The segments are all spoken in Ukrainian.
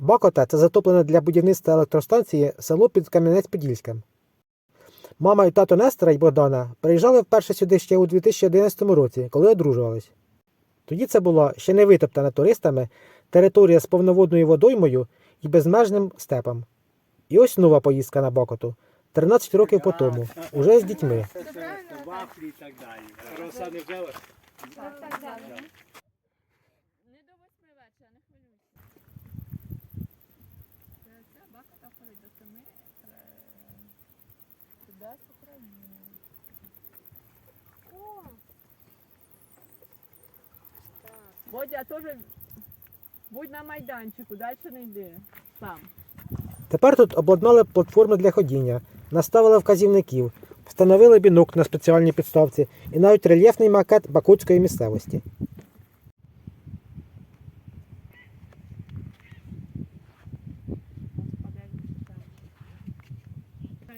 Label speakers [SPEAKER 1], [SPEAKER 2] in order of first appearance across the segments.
[SPEAKER 1] Бакота це затоплене для будівництва електростанції село під Кам'янець-Подільським. Мама і тато Нестора й Богдана приїжджали вперше сюди ще у 2011 році, коли одружувались. Тоді це була ще не витоптана туристами територія з повноводною водоймою і безмежним степом. І ось нова поїздка на Бакоту 13 років по тому, уже з дітьми.
[SPEAKER 2] Вафлі і так далі. Роса не взяла?
[SPEAKER 3] Так, так, так.
[SPEAKER 4] Не до восьми вечора, не хвилюйся. Це ця бака та ходить до семи туди з України.
[SPEAKER 3] О,
[SPEAKER 4] Водя теж будь на майданчику, далі не йди. Сам.
[SPEAKER 1] Тепер тут обладнали платформи для ходіння, наставили вказівників, встановили бінок на спеціальній підставці і навіть рельєфний макет бакутської місцевості.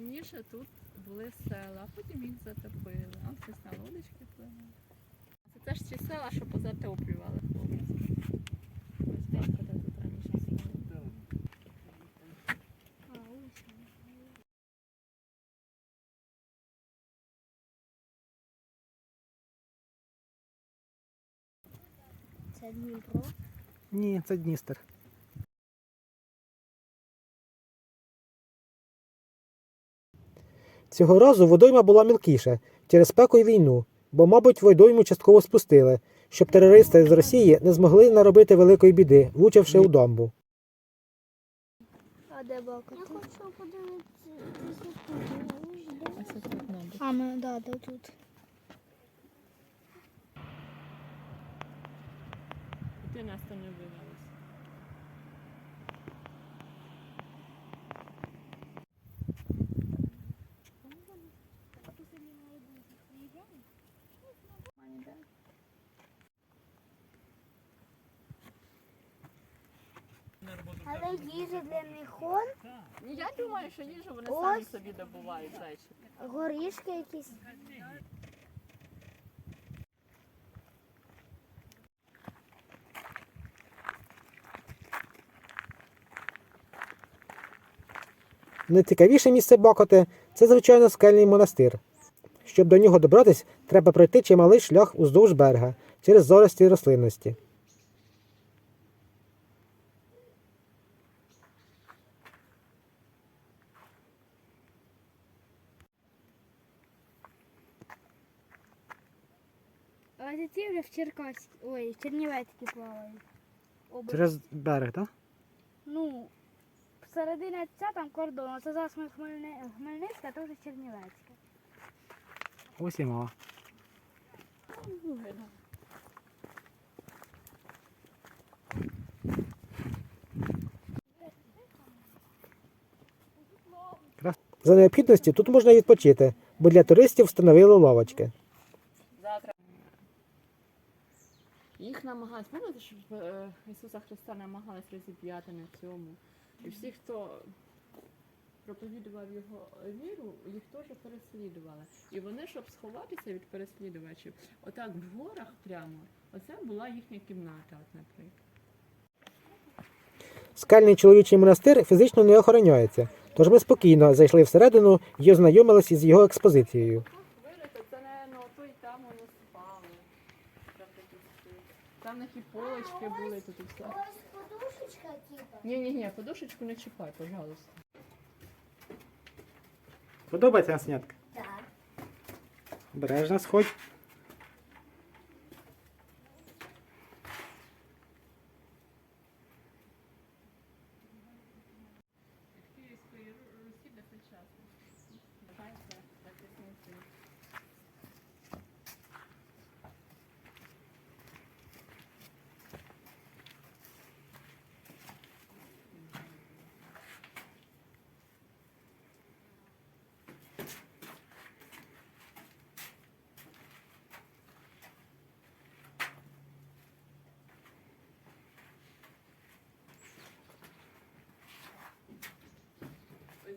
[SPEAKER 4] Раніше тут були села, а потім їх затопили. А хтось на лодочки пливе. Це теж ці села, що позатоплювали хлопці. Ось та тут раніше села.
[SPEAKER 3] а, ось. Це Дніпро.
[SPEAKER 1] Ні, це Дністер. Цього разу водойма була мілкіша через спеку і війну, бо, мабуть, водойму частково спустили, щоб терористи з Росії не змогли наробити великої біди, влучивши у дамбу.
[SPEAKER 3] А де бака? Я хочу подивитися.
[SPEAKER 4] Тут.
[SPEAKER 3] А, ми, да, да, тут.
[SPEAKER 4] Ти нас там не вивелась.
[SPEAKER 3] Їжа для них он,
[SPEAKER 4] Ні, Я думаю, що їжу вони
[SPEAKER 3] Ось.
[SPEAKER 4] самі собі добувають зайчики.
[SPEAKER 3] горішки якісь.
[SPEAKER 1] Найцікавіше місце Бакоти це, звичайно, скельний монастир. Щоб до нього добратись, треба пройти чималий шлях уздовж берега через зарості рослинності.
[SPEAKER 3] А ці вже в Черкаській, ой, в Чернівецькій плавають. Оба.
[SPEAKER 1] Через берег, так?
[SPEAKER 3] Ну, середина ця там кордон, а це зараз ми Хмельни... Хмельницька, а то вже Чернівецька.
[SPEAKER 1] Ось і мала. За необхідності тут можна відпочити, бо для туристів встановили лавочки.
[SPEAKER 4] Їх намагались, пам'ятаєте, що е, Ісуса Христа намагались розіп'яти на цьому. І всі, хто проповідував його віру, їх теж переслідували. І вони, щоб сховатися від переслідувачів, отак в горах прямо, оце була їхня кімната, от, наприклад.
[SPEAKER 1] Скельний чоловічий монастир фізично не охороняється, тож ми спокійно зайшли всередину і ознайомилися з його експозицією.
[SPEAKER 4] Вирито, це, напевно, то й там вони спали. Там такі всі. Там на полочки були, тут і все.
[SPEAKER 3] Ось подушечка, типа.
[SPEAKER 4] Ні, ні, ні, подушечку не чіпай, пожалуйста.
[SPEAKER 1] Подобається снятка?
[SPEAKER 3] Так.
[SPEAKER 1] Бережно сходь.
[SPEAKER 4] Київської Русі до сучасності.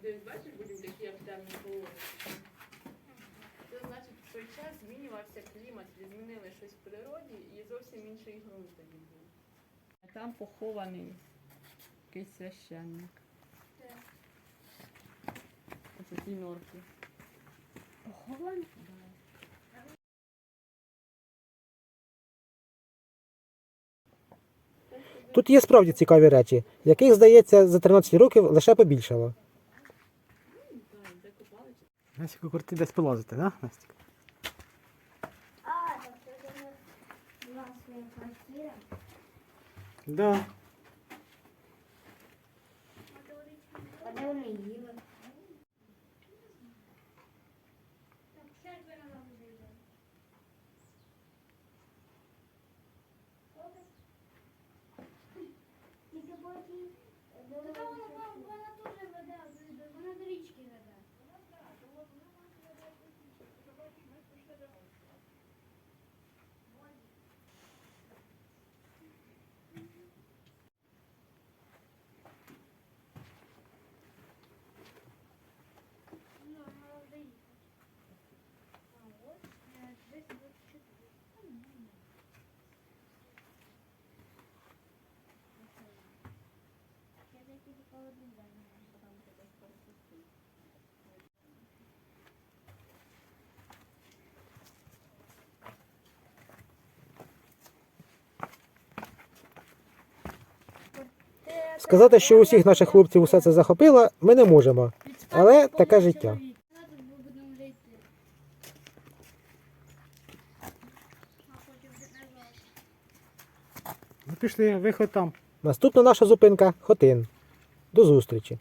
[SPEAKER 4] Десь бачиш, будемо такі як темні колони. Це значить, в той час змінювався клімат, змінили щось в природі і зовсім інший ґрунт тоді був. Там похований якийсь священник. Оце ті норки.
[SPEAKER 3] Похований?
[SPEAKER 1] Тут є справді цікаві речі, яких, здається, за 13 років лише побільшало. Настя, курти ти десь да, Настя?
[SPEAKER 3] А, так це у своя квартира.
[SPEAKER 1] Да.
[SPEAKER 3] А де?
[SPEAKER 1] Сказати, що усіх наших хлопців усе це захопило, ми не можемо. Але таке життя.
[SPEAKER 2] Ну пішли, виход там.
[SPEAKER 1] Наступна наша зупинка Хотин. До зустрічі.